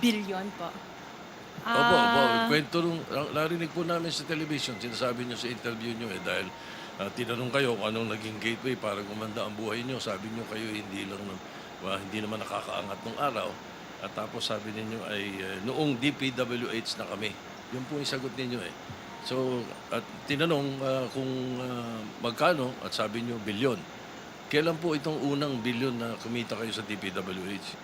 billion po. Opo, opo. Ah, Kwento nung, narinig po namin sa television, sinasabi nyo sa interview nyo eh, dahil ah, tinanong kayo kung anong naging gateway para gumanda ang buhay nyo. Sabi nyo kayo hindi lang, ah, hindi naman nakakaangat ng araw. At tapos sabi ninyo ay eh, noong DPWH na kami. Yun po yung sagot ninyo eh. So, at tinanong ah, kung ah, magkano at sabi nyo bilyon. Kailan po itong unang bilyon na kumita kayo sa DPWH?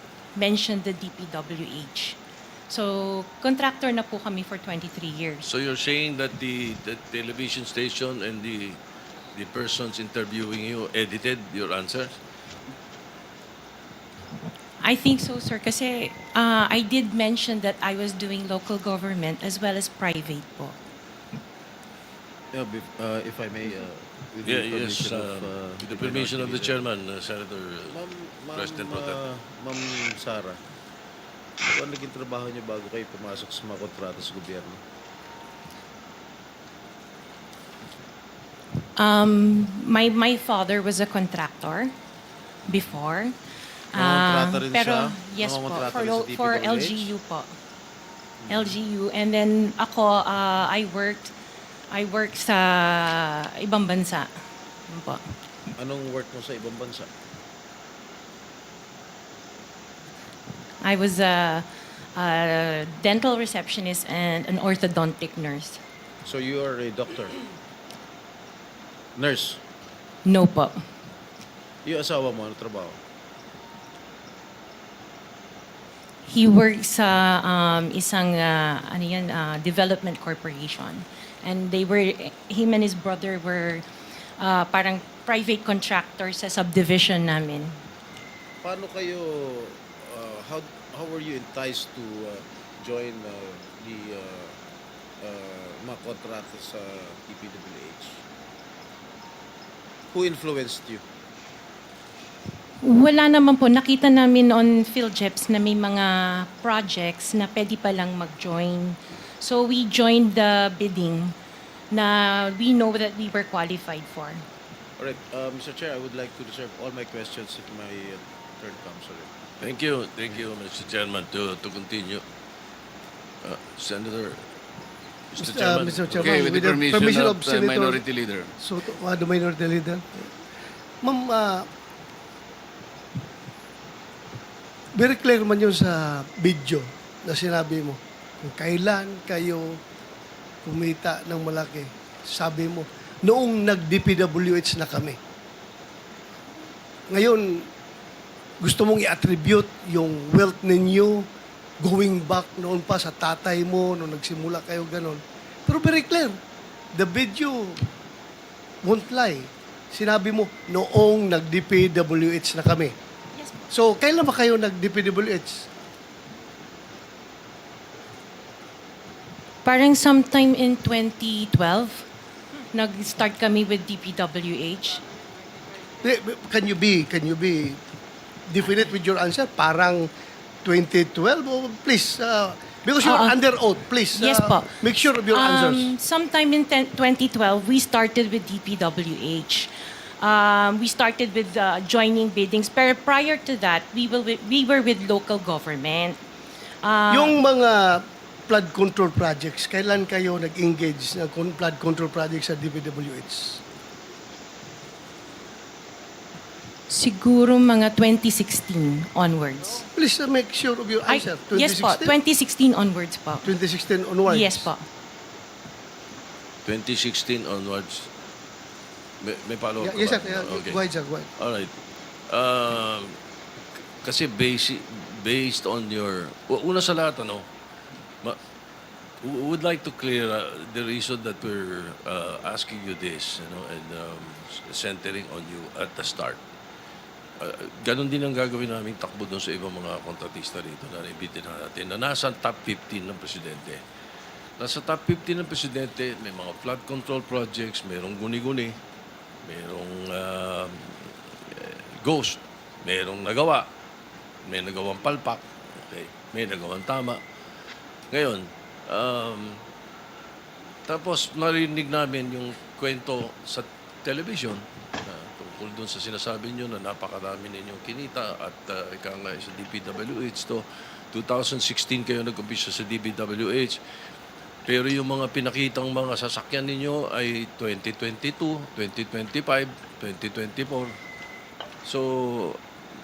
mentioned the DPWH. So, contractor na po kami for 23 years. So you're saying that the, the television station and the the persons interviewing you edited your answers? I think so, sir, kasi uh, I did mention that I was doing local government as well as private po. Yeah, bef- uh, if I may, uh, with Yeah, the yes. Uh, of, uh, with the permission of the chairman, uh, Senator uh, Ma'am, ma'am, President Pro Tem. uh, Ma'am Sara, ano ang naging trabaho niyo bago kayo pumasok sa mga kontrata sa gobyerno? Um, my, my father was a contractor before. Nangongontrata Um, rin pero, siya? yes po, Nangongontrata for, rin sa lo- for? LGU po. LGU. And then ako, uh, I worked, I worked sa ibang bansa. Yun po. Anong work mo sa ibang bansa? I was a, a dental receptionist and an orthodontic nurse. So you are a doctor? Nurse? No po. Yung asawa mo, ano trabaho? He works sa um, isang uh, ano yan, uh, development corporation. And they were, him and his brother were uh, parang private contractor sa subdivision namin. Paano kayo, uh, how, how were you enticed to uh, join uh, the uh, uh, mga kontrata sa DPWH? Who influenced you? Wala naman po. Nakita namin on PhilJeps na may mga projects na pwede palang mag-join. So we joined the bidding na we know that we were qualified for. All right, uh, Mr. Chair, I would like to reserve all my questions if my uh, turn comes. Sorry. Thank you, thank you, Mr. Chairman, to to continue. Uh, Senator, Mr. Uh, Chairman. Mr. Chairman, Okay, with the permission, of, the Senator minority leader. Soto, uh, the minority leader. Ma'am, uh, very clear man yun sa video na sinabi mo. Kung kailan kayo kumita ng malaki, sabi mo, noong nag-DPWH na kami. Ngayon, gusto mong i-attribute yung wealth ninyo going back noon pa sa tatay mo, nung nagsimula kayo ganon. Pero very clear, the video won't lie. Sinabi mo, noong nag-DPWH na kami. So, kailan ba kayo nag-DPWH? Parang sometime in 2012, nag-start kami with DPWH. Eh, Can you be, can you be definite with your answer? Parang 2012? Oh, please, uh, because you're Oo. under oath, please. Yes uh, po. Make sure of your answers. Um, sometime in 10 2012, we started with DPWH. Um, we started with uh, joining biddings. Pero prior to that, we, will, we were with local government. Uh, yung mga flood control projects, kailan kayo nag-engage ng con- flood control projects sa DPWH? siguro mga 2016 onwards. Please uh, make sure of your answer. yes po, 2016 onwards po. 2016 onwards. Yes po. 2016 onwards. May, may follow-up Yeah, yes, ka sir. ba? Yeah, Okay. Go ahead, sir. Go ahead. All right. Um, kasi basic, based on your... u- Una sa lahat, ano, ma, w- would like to clear uh, the reason that we're uh, asking you this, you know, and um, centering on you at the start. uh, ganun din ang gagawin namin takbo doon sa ibang mga kontratista rito na naibitin natin na nasa top 15 ng presidente. Nasa top 15 ng presidente, may mga flood control projects, mayroong guni-guni, mayroong uh, ghost, mayroong nagawa, may nagawang palpak, okay, may nagawang tama. Ngayon, um, tapos narinig namin yung kwento sa television na tungkol doon sa sinasabi nyo na napakarami ninyong kinita at uh, ika nga sa DPWH to. 2016 kayo nag-umpisa sa DPWH pero yung mga pinakitang mga sasakyan ninyo ay 2022, 2025, 2024 so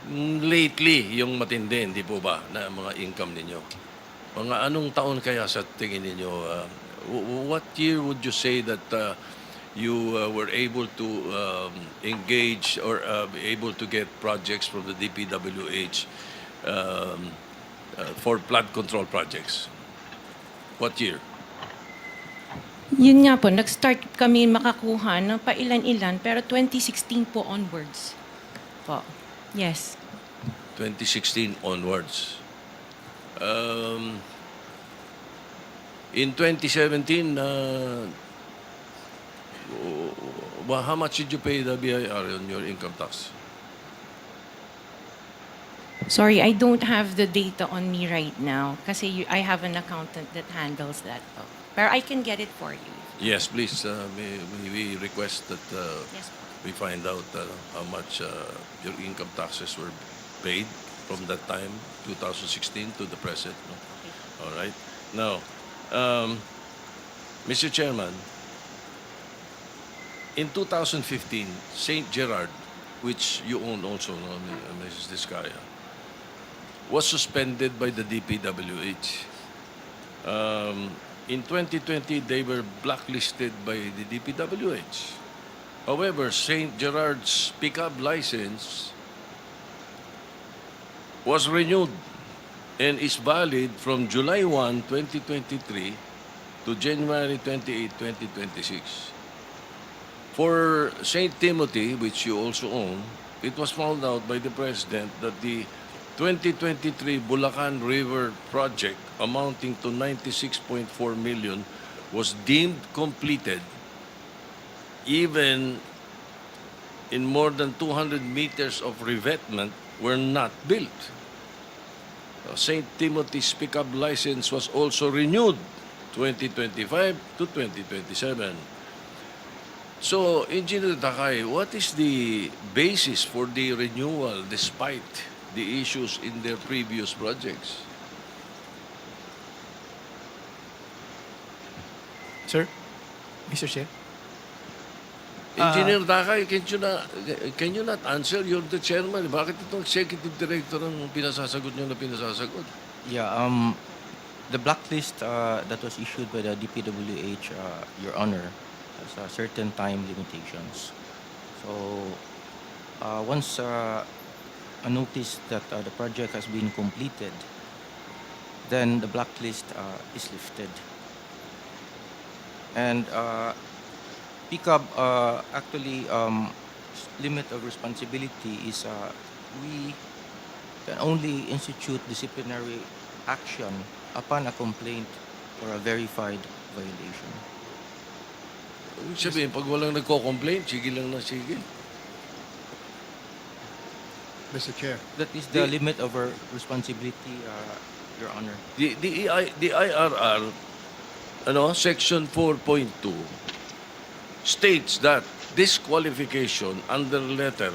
mm, lately yung matindi hindi po ba na mga income ninyo mga anong taon kaya sa tingin ninyo? uh, what year would you say that uh, you uh, were able to um, engage or uh, able to get projects from the DPWH um, uh, for flood control projects? What year? Yun nga po, nag-start kami makakuha ng pailan-ilan, pero 2016 po onwards. Po. Yes. 2016 onwards. Um, in 2017, uh, well, how much did you pay the BIR on your income tax? Sorry, I don't have the data on me right now kasi you, I have an accountant that handles that po. Pero I can get it for you. Yes, please. Uh, may, may we request that uh, Yes po. we find out uh, how much uh, your income taxes were paid from that time, 2016, to the present. No? All right. Now, um, Mr. Chairman, in 2015, St. Gerard, which you own also, no, M- Mrs. Discaya, was suspended by the DPWH. Um, in 2020, they were blacklisted by the DPWH. However, St. Gerard's pickup license was renewed and is valid from July 1, 2023 to January 28, 2026. For St. Timothy, which you also own, it was found out by the President that the 2023 Bulacan River project amounting to 96.4 million was deemed completed even in more than 200 meters of revetment were not built. St. Timothy's pickup license was also renewed 2025 to 2027. So, Engineer Takay, what is the basis for the renewal despite the issues in their previous projects? Sir? Mr. Chair? Engineer Takay, can you, na, can you not answer? You're the chairman. Bakit itong executive director ang pinasasagot nyo na pinasasagot? Yeah, um, the blacklist uh, that was issued by the DPWH, uh, Your Honor, has uh, certain time limitations. So, uh, once uh, notice that uh, the project has been completed, then the blacklist uh, is lifted. And uh, PICAB uh, actually um, limit of responsibility is uh, we can only institute disciplinary action upon a complaint or a verified violation. Sabihin, pag walang nagko-complain, sige lang na sige. Mr. Chair. That is the The- limit of our responsibility, uh, Your Honor. The, the, EI, the IRR, ano, section 4.2, states that disqualification under letter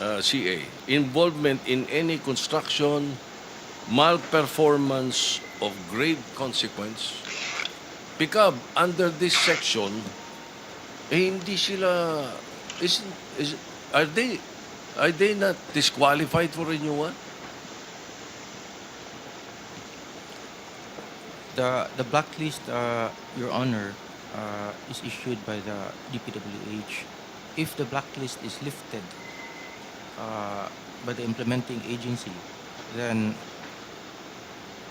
uh, CA, involvement in any construction, malperformance of grave consequence, pick up under this section, eh, hindi sila, is, is, are they, are they not disqualified for a renewal? The, the blacklist, uh, Your Honor, uh, is issued by the DPWH. If the blacklist is lifted uh, by the implementing agency, then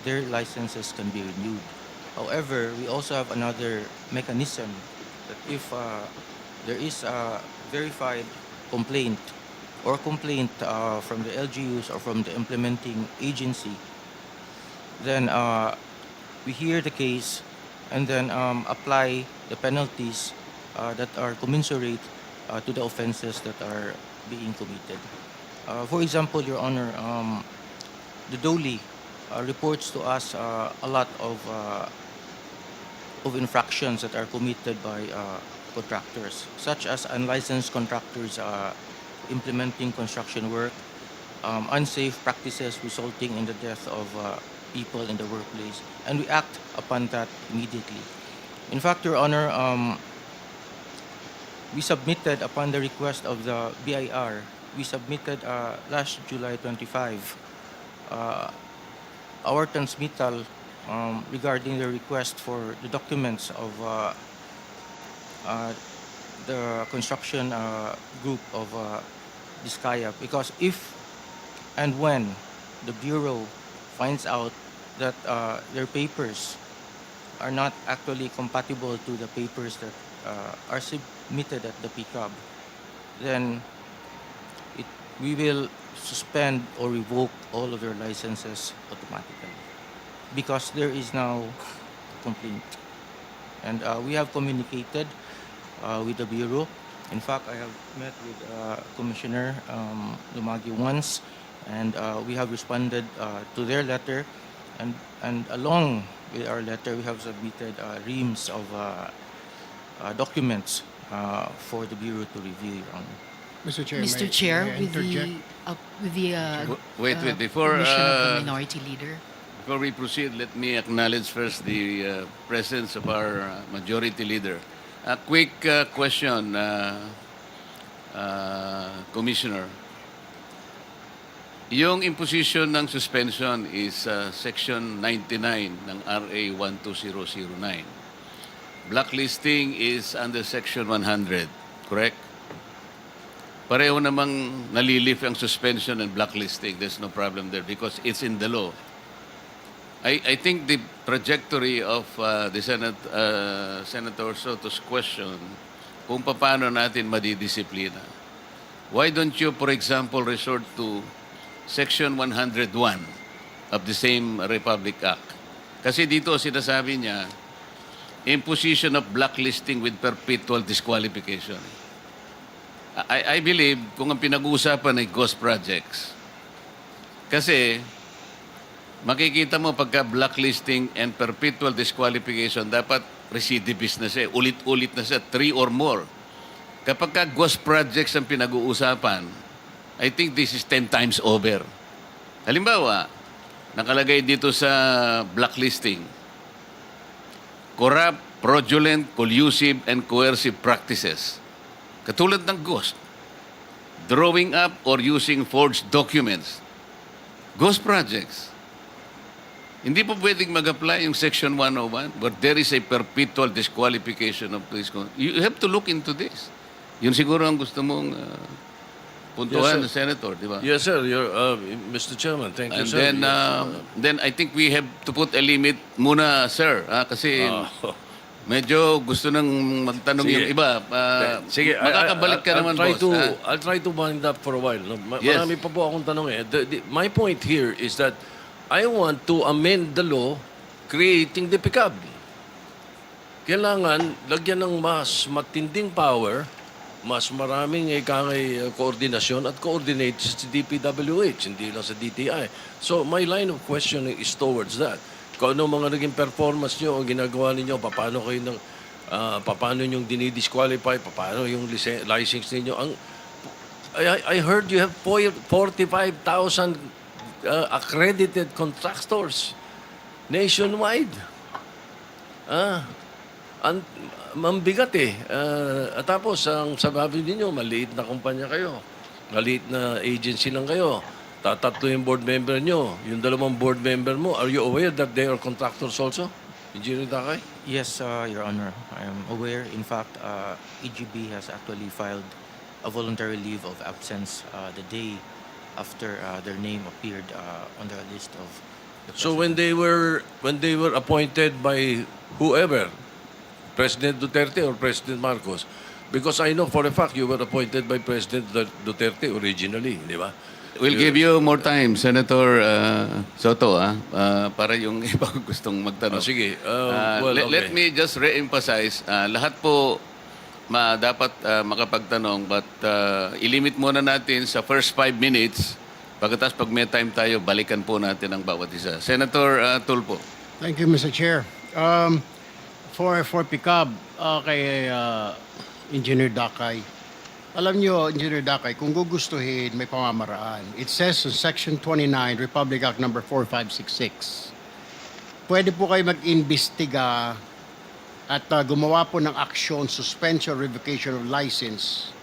their licenses can be renewed. However, we also have another mechanism that if uh, there is a verified complaint or complaint uh, from the LGUs or from the implementing agency, then uh, we hear the case and then um, apply the penalties uh, that are commensurate uh, to the offenses that are being committed. Uh, for example, Your Honor, um, the DOLI uh, reports to us uh, a lot of uh, of infractions that are committed by uh, contractors, such as unlicensed contractors uh, implementing construction work, um, unsafe practices resulting in the death of uh, people in the workplace, and we act upon that immediately. In fact, Your Honor, um, we submitted upon the request of the BIR, we submitted uh, last July 25 uh, our transmittal um, regarding the request for the documents of uh, uh, the construction uh, group of uh, Discaya because if and when the Bureau finds out that uh, their papers are not actually compatible to the papers that uh, are submitted at the PCAB, then it, we will suspend or revoke all of their licenses automatically because there is now a complaint. And uh, we have communicated uh, with the Bureau. In fact, I have met with uh, Commissioner um, Lumagi once, and uh, we have responded uh, to their letter. And, and along with our letter, we have submitted uh, reams of uh, uh, documents uh, for the Bureau to review, Your Honor. Mr. Chair, may- Mr. Chair, may I with the, uh, with the uh, W- wait, uh, wait, before, permission of uh, the minority leader. Before we proceed, let me acknowledge first the uh, presence of our uh, majority leader. A quick uh, question, uh, uh, Commissioner. Yung imposition ng suspension is uh, Section 99 ng RA 12009. Blacklisting is under Section 100, correct? Pareho namang nalilif ang suspension and blacklisting. There's no problem there because it's in the law. I, I think the trajectory of uh, the Senate, uh, Senator Soto's question, kung paano natin madidisiplina. Why don't you, for example, resort to Section 101 of the same Republic Act? Kasi dito sinasabi niya, imposition of blacklisting with perpetual disqualification. I, I believe kung ang pinag-uusapan ay ghost projects, kasi makikita mo pagka blacklisting and perpetual disqualification, dapat recidivist na siya, ulit-ulit na siya, three or more. Kapag ka ghost projects ang pinag-uusapan, I think this is 10 times over. Halimbawa, nakalagay dito sa blacklisting, corrupt, fraudulent, collusive, and coercive practices. Katulad ng ghost. Drawing up or using forged documents. Ghost projects. Hindi po pwedeng mag-apply yung Section 101 but there is a perpetual disqualification of con- You have to look into this. Yun siguro ang gusto mong uh, puntuhan, Yes, Senator, di ba? Yes, sir. You're, uh, Mr. Chairman, thank you, And sir. then, Yes, uh, then I think we have to put a limit muna, sir. ah, kasi Ah. medyo gusto nang magtanong Sige. yung iba. Ah, Sige, I- makakabalik ka I- I'll naman, try boss. To, ah. I'll try to wind up for a while. No? Ma- Yes. Marami pa po akong tanong eh. The- the- my point here is that I want to amend the law creating the PICAB. Kailangan lagyan ng mas matinding power, mas maraming ikangay uh, koordinasyon at coordinate sa DPWH, hindi lang sa DTI. So my line of questioning is towards that. Kung ano mga naging performance nyo, ang ginagawa ninyo, paano kayo ng, ah, paano yung dinidisqualify, paano yung license ninyo. Ang, I, I heard you have four- 45,000 uh, accredited contractors nationwide. Ah, ang mambigat eh. Ah, at tapos, ang sababi ninyo, maliit na kumpanya kayo. Maliit na agency lang kayo. Tatatlo yung board member nyo. Yung dalawang board member mo, are you aware that they are contractors also? Engineer Takay? Yes, uh, Your Honor. I am aware. In fact, uh, EGB has actually filed a voluntary leave of absence uh, the day after uh, their name appeared uh, on the list of the So when they were when they were appointed by whoever, President Duterte or President Marcos, Because I know for a fact you were appointed by President Duterte originally, di ba? We'll give you more time, Senator uh, Soto, ah, ah, para yung iba gustong magtanong. Ah, sige. Uh, Ah, well, let, let okay. me just re-emphasize, ah, lahat po ma, dapat ah, makapagtanong but ah, ilimit muna natin sa first five minutes. Pagkatapos pag may time tayo, balikan po natin ang bawat isa. Senator ah, Tulfo. Thank you, Mr. Chair. Um, for for pickup uh, kay uh, Engineer Dakay. Alam nyo, Engineer Dakay, kung gugustuhin, may pamamaraan. It says in Section 29, Republic Act Number 4566, pwede po kayo mag-imbestiga at uh, gumawa po ng aksyon, suspension, revocation of license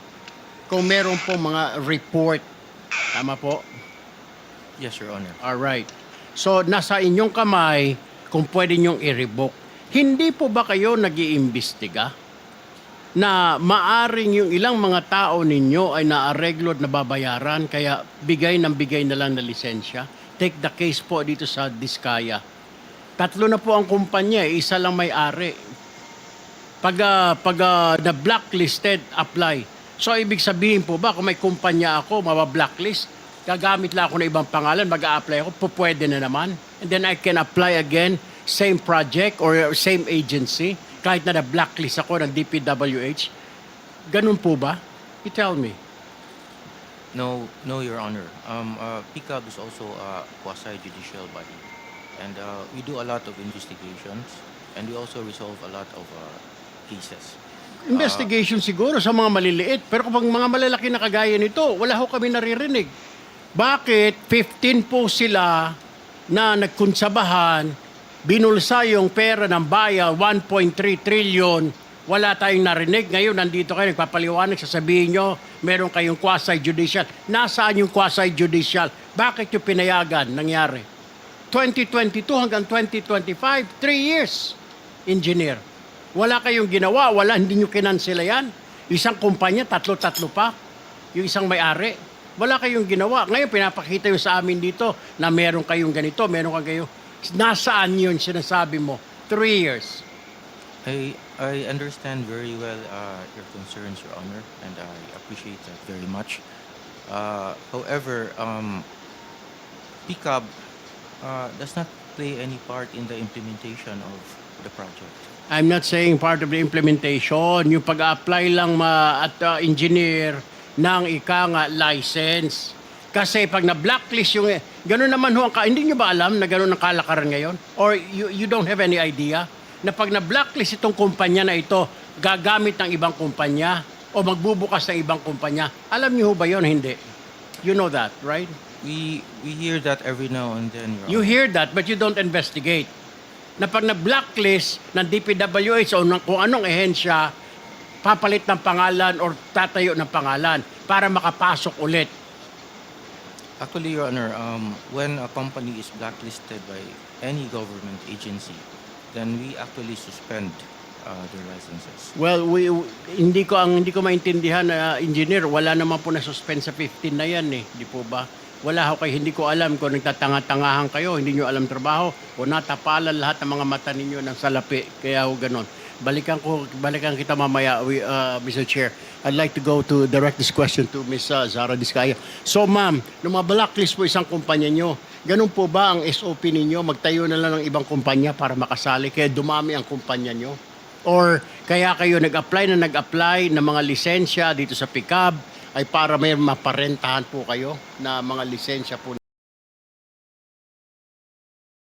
kung meron po mga report. Tama po? Yes, Your Honor. Alright. So, nasa inyong kamay kung pwede nyong i-revoke. Hindi po ba kayo nag-iimbestiga na maaring yung ilang mga tao ninyo ay naareglo at nababayaran kaya bigay ng bigay na lang na lisensya? Take the case po dito sa Diskaya. Tatlo na po ang kumpanya, eh, isa lang may-ari. Pag, ah, pag ah, na-blacklisted, apply. So, ibig sabihin po ba, kung may kumpanya ako, mabablacklist, gagamit lang ako ng ibang pangalan, mag-a-apply ako, po pwede na naman. And then I can apply again, same project or same agency, kahit na na-blacklist ako ng DPWH. Ganun po ba? You tell me. No, no, Your Honor. Um, uh, PICAB is also a quasi-judicial body. And uh, we do a lot of investigations and we also resolve a lot of uh, cases. Investigation siguro sa mga maliliit. Pero kung mga malalaki na kagaya nito, wala ho kami naririnig. Bakit 15 po sila na nagkunsabahan, binulsa yung pera ng bayan, 1.3 trillion, wala tayong narinig. Ngayon, nandito kayo, nagpapaliwanag, sasabihin nyo, meron kayong quasi-judicial. Nasaan yung quasi-judicial? Bakit yung pinayagan nangyari? 2022 hanggang 2025, 3 years, engineer. Wala kayong ginawa, wala, hindi nyo kinansela yan. Isang kumpanya, tatlo-tatlo pa. Yung isang may-ari. Wala kayong ginawa. Ngayon, pinapakita yung sa amin dito na meron kayong ganito, meron kang kayo. Nasaan yun sinasabi mo? Three years. I, I understand very well uh, your concerns, Your Honor, and I appreciate that very much. Uh, however, um, PICAB uh, does not play any part in the implementation of the project. I'm not saying part of the implementation, yung pag-apply lang ma at uh, engineer ng ika nga license. Kasi pag na-blacklist yung, gano'n naman ho, ka- hindi nyo ba alam na gano'n ang kalakaran ngayon? Or you, you don't have any idea na pag na-blacklist itong kumpanya na ito, gagamit ng ibang kumpanya o magbubukas ng ibang kumpanya. Alam niyo ho ba yon Hindi. You know that, right? We, we hear that every now and then, Your You hear that but you don't investigate. Na pag na-blacklist ng DPWH o ng kung anong ehensya, papalit ng pangalan or tatayo ng pangalan para makapasok ulit. Actually, Your Honor, um, when a company is blacklisted by any government agency, then we actually suspend uh, their licenses. Well, we, hindi ko ang hindi ko maintindihan na engineer, wala naman po na suspend sa 15 na yan eh, di po ba? Wala ho kayo, hindi ko alam kung nagtatanga-tangahan kayo, hindi nyo alam trabaho, o natapalan lahat ng mga mata ninyo ng salapi, kaya ho ganon. Balikan ko, balikan kita mamaya, we, uh, Mr. Chair. I'd like to go to direct this question to Ms. uh, Zara Discaya. So ma'am, nung blacklist po isang kumpanya nyo, ganun po ba ang SOP ninyo? Magtayo na lang ng ibang kumpanya para makasali, kaya dumami ang kumpanya nyo? Or kaya kayo nag-apply na nag-apply ng mga lisensya dito sa PICAB ay para may maparentahan po kayo na mga lisensya po